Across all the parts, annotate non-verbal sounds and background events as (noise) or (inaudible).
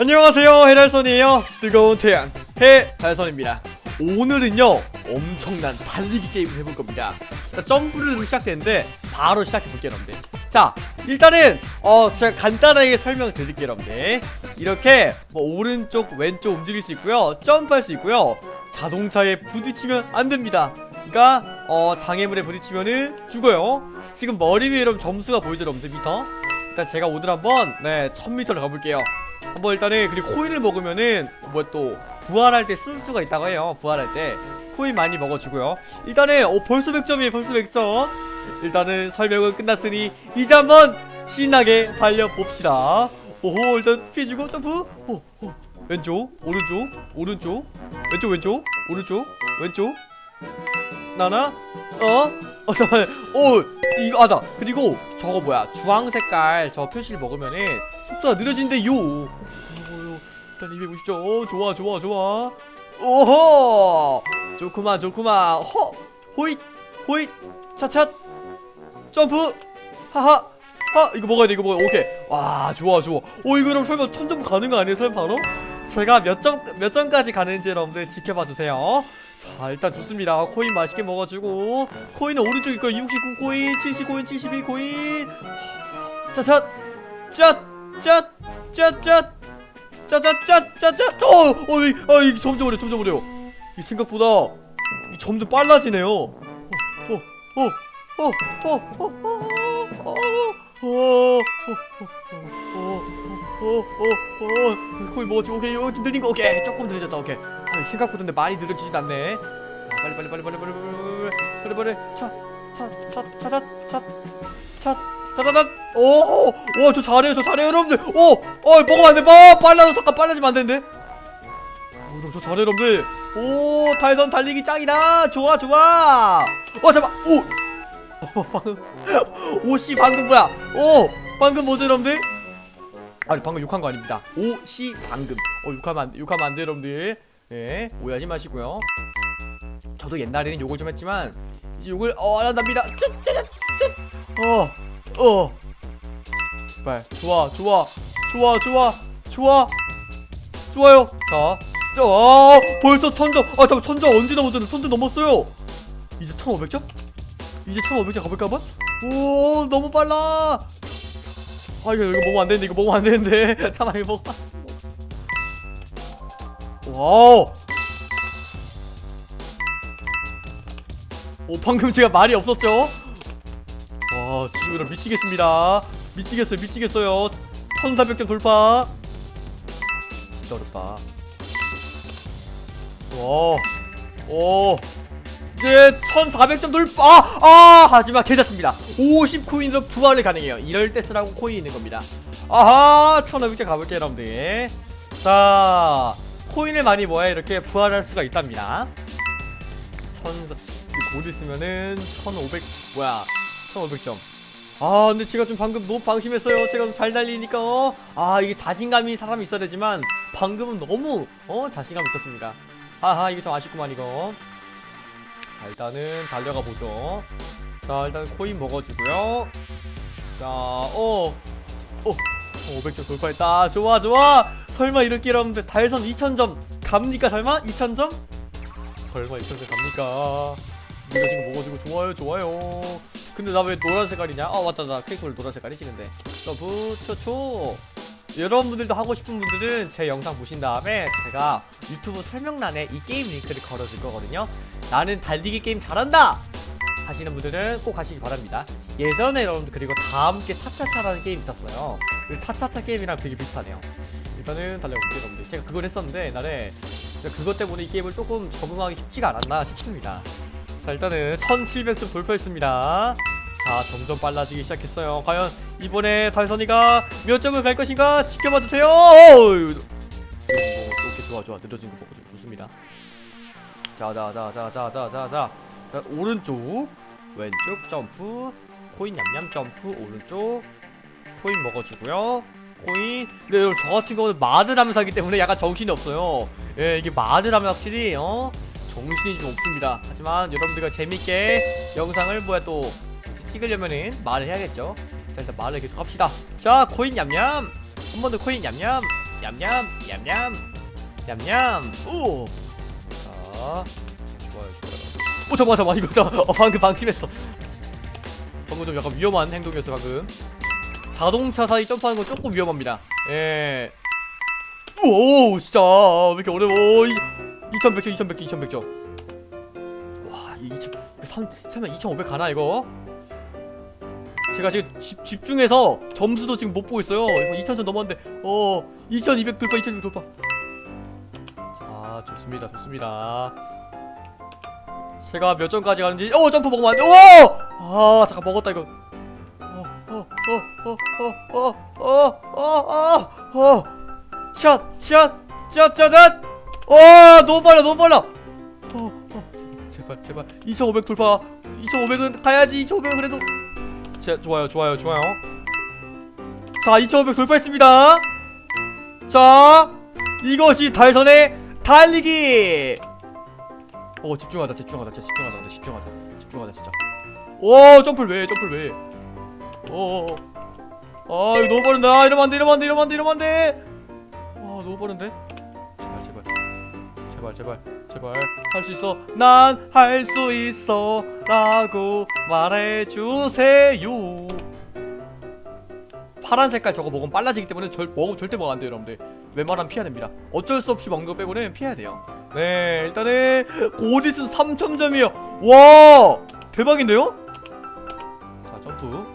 안녕하세요 해달선이에요. 뜨거운 태양 해달선입니다. 오늘은요 엄청난 달리기 게임을 해볼 겁니다. 자, 점프를 시작되는데 바로 시작해볼게요 여러분들. 자 일단은 어 제가 간단하게 설명드릴게요 여러분들. 이렇게 뭐 오른쪽 왼쪽 움직일 수 있고요 점프할 수 있고요. 자동차에 부딪히면 안 됩니다. 그러니까 어 장애물에 부딪히면은 죽어요. 지금 머리 위에 여러분 점수가 보이죠 여러분들 미터? 일단 제가 오늘 한번 네 1000m를 가볼게요 한번 일단은 그리고 코인을 먹으면은 뭐 또 부활할 때 쓸 수가 있다고 해요 부활할 때. 코인 많이 먹어주고요. 일단은 어 벌써 100점이에요 벌써 100점. 일단은 설명은 끝났으니 이제 한번 신나게 달려봅시다. 오호 일단 피해주고 점프. 오, 오. 왼쪽 오른쪽 오른쪽. 왼쪽 왼쪽 오른쪽 왼쪽. 나나? 어? 어 잠깐만. 오 이거 아다 그리고 저거 뭐야? 주황 색깔 저 표시를 먹으면은 속도가 느려진대요. 일단 250점 오, 좋아 좋아 좋아. 오호! 좋구만 좋구만. 허 호잇 호잇 차차 점프! 하하! 하 이거 먹어야 돼 이거 먹어야 돼. 오케이. 와 좋아 좋아. 오 이거 그럼 설마 천점 가는 거 아니에요 설마 바로? 제가 몇 점 몇 점까지 가는지 여러분들 지켜봐 주세요 자 일단 좋습니다 코인 맛있게 먹어주고 코인은 오른쪽 있고 69 코인 70 코인 72 코인 짜잔 짜짜짜짜 짜 짜자짜짜짜 어! 어! 이, 아, 이 점점 어려 점점 어려요 이 생각보다 이 점점 빨라지네요 어, 어, 어, 어, 어, 어, 어, 어, 어, 어, 어, 어, 어, 거의 뭐지? 오케이, 요 느린 거 오케이, 조금 느려졌다. 오케이. 아, 생각보다 근데 많이 느려지진 않네. 자, 빨리 빨리 빨리 빨리 빨리 빨리 빨리 빨리 차, 차, 차, 차, 차, 차, 차, 짜자잔. 오, 와, 저 잘해요, 저 잘해요, 여러분들. 오, 어, 먹으면 안 돼. 뭐, 빨라서 잠깐 빨라지면 안 되는데. 오, 여러분, 저 잘해, 여러분들. 오, 달선 달리기 짱이다. 좋아, 좋아. 어, 잠깐. 오. 어, 방금 오씨 방금 뭐야? 오 방금 뭐죠 여러분들? 아니 방금 욕한 거 아닙니다. 오씨 방금 어 욕하면 안, 욕하면 안돼 여러분들. 네 오해하지 마시고요. 저도 옛날에는 욕을 좀 했지만 이제 욕을 어 안 한답니다. 짜짜짜짜 어어 제발 좋아 좋아 좋아 좋아 좋아 좋아요. 자. 자, 아, 벌써 천점. 아, 잠깐 천점 언제 넘었잖아. 천점 넘었어요. 이제 1,500점? 이제 1500점 가볼까 한번? 오 너무 빨라 아 이거 이거 먹으면 안 되는데 이거 먹으면 안 되는데. (laughs) 차라리 먹어. 와우. 오 방금 제가 말이 없었죠? 와 지금 이거 미치겠습니다. 미치겠어요 미치겠어요. 1400점 돌파. 진짜 어렵다. 와오 이제 1400점 돌파 아, 아 하지만 괜찮습니다. 50코인으로 부활을 가능해요. 이럴 때 쓰라고 코인 있는 겁니다. 아하 1500점 가볼게요 여러분들. 자 코인을 많이 모아야 이렇게 부활할 수가 있답니다. 1000, 곧 있으면은 1500 뭐야 1500점. 아 근데 제가 좀 방금 너무 방심했어요. 제가 좀 잘 달리니까 어? 아 이게 자신감이 사람이 있어야 되지만 방금은 너무 어 자신감 있었습니다. 하하 이게 좀 아쉽구만 이거 자 일단은 달려가 보죠. 자 일단 코인 먹어주고요. 자 어 어, 500점 돌파했다. 좋아 좋아. 설마 이렇게 여러분들 달선 2000점 갑니까 설마? 2000점? 설마 2000점 갑니까? 느려진 거 먹어주고 좋아요 좋아요. 근데 나 왜 노란 색깔이냐? 아 맞다 나 케이크를 노란 색깔이지 근데. 점프 초초 여러분들도 하고 싶은 분들은 제 영상 보신 다음에 제가 유튜브 설명란에 이 게임 링크를 걸어줄 거거든요. 나는 달리기 게임 잘한다! 하시는 분들은 꼭 하시기 바랍니다. 예전에 여러분들 그리고 다 함께 차차차라는 게임 있었어요. 그 차차차 게임이랑 되게 비슷하네요. 일단은 달려볼게요 여러분들. 제가 그걸 했었는데 옛날에 그것 때문에 이 게임을 조금 적응하기 쉽지가 않았나 싶습니다. 자 일단은 1700점 돌파했습니다 자 점점 빨라지기 시작했어요. 과연 이번에 달선이가 몇 점을 갈 것인가 지켜봐 주세요. 어우, 이렇게 좋아 좋아. 느려진 거 보고 좀 좋습니다. 자자자자자자자자. 오른쪽 왼쪽 점프 코인 냠냠 점프 오른쪽 코인 먹어주고요. 코인. 근데 여러분 저 같은 경우는 마들 하면서 하기 때문에 약간 정신이 없어요. 예 이게 마들 하면 확실히 어? 정신이 좀 없습니다. 하지만 여러분들과 재밌게 영상을 뭐야 또 찍으려면은 말을 해야겠죠 자 일단 말을 계속 합시다 자 코인 냠냠 한번 더 코인 냠냠 얌얌 얌얌 얌얌 오. 자 좋아요 좋아요. 오 잠깐 잠깐 이거 저 어, 방금 방심했어. 방금 좀 약간 위험한 행동이었어 방금. 자동차 사이 점프하는 건 조금 위험합니다. 예. 오 진짜 왜 이렇게 어려워? 2100점 2100점 2100점. 와, 이 2000, 3, 설마 2500 가나 이거? 제가 지금 집, 집중해서 점수도 지금 못 보고 있어요. 이거 2000점 넘었는데, 어, 2200 돌파, 2200 돌파. 자, 좋습니다, 좋습니다. 제가 몇 점까지 가는지, 어, 점프 먹으면 안 돼. 오! 아, 잠깐 먹었다 이거. 어, 어, 어, 어, 어, 어, 어, 어, 어, 너무 빨라, 너무 빨라. 어, 어, 제발, 제발. 2,500 돌파. 2,500은 가야지. 2,500은 그래도. 자, 좋아요, 좋아요, 좋아요. 자, 2,500 돌파했습니다. 자, 이것이 달선의 달리기. 어, 집중하자, 집중하자, 진짜 집중하자, 근데 집중하자, 집중하자, 진짜. 오, 점프를 왜, 해, 점프를 왜? 해. 어, 어. 아, 이거 너무 빠른다. 이러면 안 돼, 이러면 안 돼, 이러면 안 돼, 이러면 안 돼. 아, 너무 빠른데? 제발, 제발. 제발 제발 제발 할 수 있어. 난 할 수 있어 라고 말해주세요. 파란 색깔 저거 먹으면 빨라지기 때문에 절, 먹으면 절대 먹으면 안 돼요 여러분들. 웬만하면 피해야 됩니다. 어쩔 수 없이 먹는 거 빼고는 피해야 돼요. 네 일단은 고디스 3000점이에요. 와 대박인데요? 자 점프.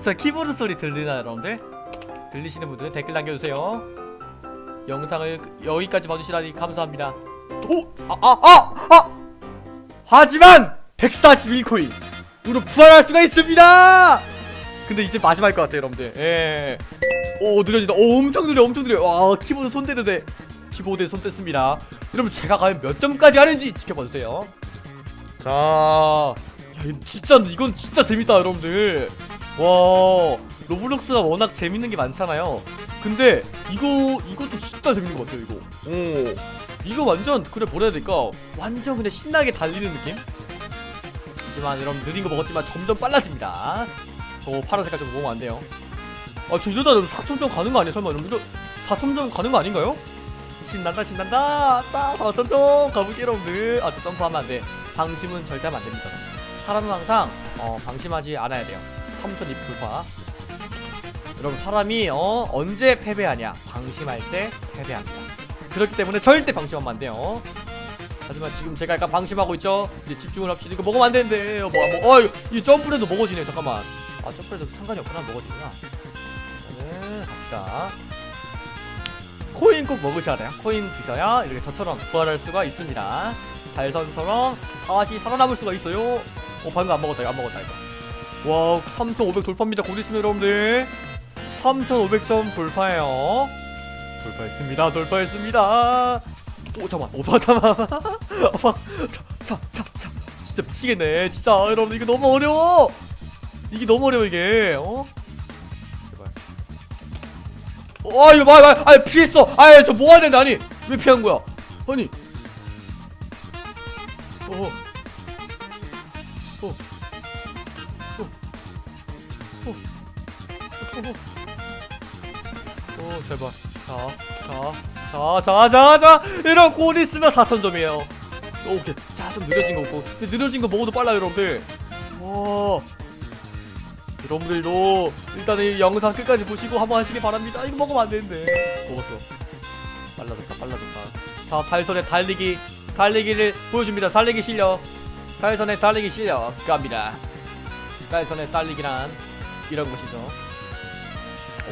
자 키보드 소리 들리나요 여러분들? 들리시는 분들은 댓글 남겨주세요. 영상을 그- 여기까지 봐주시다니 감사합니다 오! 아, 아, 아! 아! 하지만 141코인 으로 부활할 수가 있습니다! 근데 이제 마지막일 것 같아요 여러분들 예. 오 느려진다 오 엄청 느려 엄청 느려 와 키보드 손돼 키보드에 손 댔습니다 여러분 제가 과연 몇 점까지 하는지 지켜봐주세요 자 야, 진짜 이건 진짜 재밌다 여러분들 와 로블록스가 워낙 재밌는 게 많잖아요 근데 이거 이것도 진짜 재밌는 것 같아요 이거 오 이거 완전 그래 뭐라 해야 될까? 완전 그냥 신나게 달리는 느낌? 하지만 여러분 느린 거 먹었지만 점점 빨라집니다. 저 파란 색깔 좀 먹으면 안 돼요. 아저 이러다 4천점 가는 거 아니에요? 설마 여러분? 이거 4천점 가는 거 아닌가요? 신난다 신난다. 자 4천점 가볼게요 여러분들. 아 저 점프하면 안돼. 방심은 절대 하면 안 됩니다. 사람은 항상 어 방심하지 않아야 돼요. 3200 돌파 여러분 사람이 어 언제 패배하냐? 방심할 때 패배합니다 그렇기 때문에 절대 방심하면 안 돼요. 하지만 지금 제가 약간 방심하고 있죠? 이제 집중을 합시다. 이거 먹으면 안 되는데. 뭐, 뭐, 어, 이 점프라도 먹어지네 잠깐만. 아 점프라도 상관이 없구나. 먹어지구나. 갑시다. 코인 꼭 먹으셔야 돼요. 코인 드셔야 이렇게 저처럼 부활할 수가 있습니다. 달선처럼 다시 살아남을 수가 있어요. 어 방금 안 먹었다. 이거 안 먹었다 이거. 와 3500 돌파입니다. 곧 있으면 여러분들. 3500점 돌파해요 돌파했습니다. 돌파했습니다. 오 잠깐만. 오 잠깐만. (laughs) 자자자자. 진짜 미치겠네. 진짜 여러분 이거 너무 어려워. 이게 너무 어려워 이게. 어? 제발 어 이거 봐봐 아 피했어. 아저 뭐해야 되는데 아니. 왜 피한 거야? 아니. 어. 어. 어. 어. 어. 오 제발 자자자 자 자 자 자 이런 곧 있으면 4천점이에요. 오케이. 자 좀 느려진 거 없고. 근데 느려진 거 먹어도 빨라요 여러분들. 와. 여러분들도 일단은 이 영상 끝까지 보시고 한번 하시기 바랍니다. 이거 먹으면 안 되는데. 먹었어. 빨라졌다 빨라졌다. 자 달선의 달리기 달리기를 보여줍니다. 달리기 실력. 달선의 달리기 실력. 갑니다. 달선의 달리기란 이런 것이죠.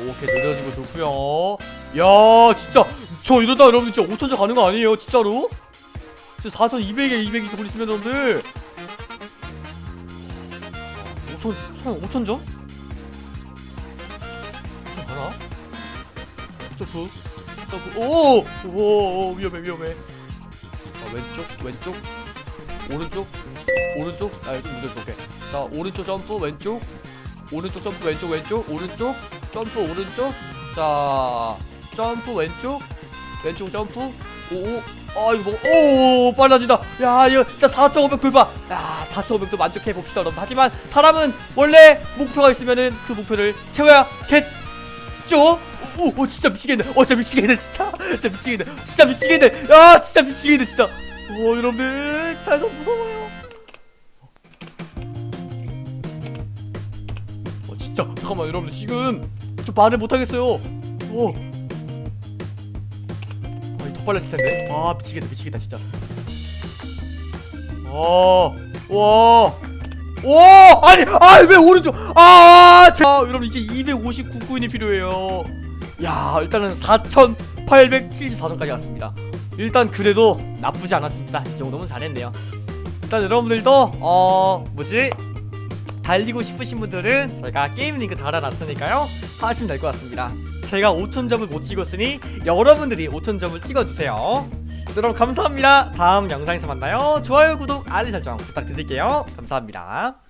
오케이 느려진 거 좋고요 야 진짜. 저 이러다 여러분들 진짜 5천점 가는 거 아니에요 진짜로? 진짜 4,200에 200이 저거 있으면 여러분들. 5천, 5천점? 5천 가나? 점프 점프 오! 오, 오 위험해 위험해. 자 왼쪽 왼쪽. 오른쪽. 오른쪽. 아좀 늦었어 오케이. 자 오른쪽 점프 왼쪽. 오른쪽 점프 왼쪽 왼쪽. 오른쪽 점프 오른쪽. 자 점프 왼쪽 왼쪽 점프 오오 아 이거 뭐, 오 빨라진다 야 이거 일단 4,500 돌파 야 4,500도 만족해 봅시다 여러분 하지만 사람은 원래 목표가 있으면은 그 목표를 채워야겠죠 오, 오 진짜 미치겠네. 어, 진짜 미치겠네, 진짜. 진짜 미치겠네. 진짜 미치겠네. 야, 진짜 미치겠네, 진짜. 오, 여러분들, 달성 무서워요. 어, 진짜. 잠깐만, 여러분들 지금 좀 말을 못 하겠어요. 오. 아, 빨랐을 텐데. 아, 미치겠다, 미치겠다, 진짜. 어, 와. 와, 아니, 아, 왜 오른쪽? 아, 자, 여러분 이제 259코인이 필요해요. 야, 일단은 4,874점까지 왔습니다. 일단 그래도 나쁘지 않았습니다. 이 정도면 잘했네요. 일단 여러분들도 어, 뭐지? 달리고 싶으신 분들은 제가 게임 링크 달아놨으니까요 하시면 될 것 같습니다 제가 5천점을 못 찍었으니 여러분들이 5천점을 찍어주세요. 여러분 감사합니다. 다음 영상에서 만나요. 좋아요 구독 알림 설정 부탁드릴게요. 감사합니다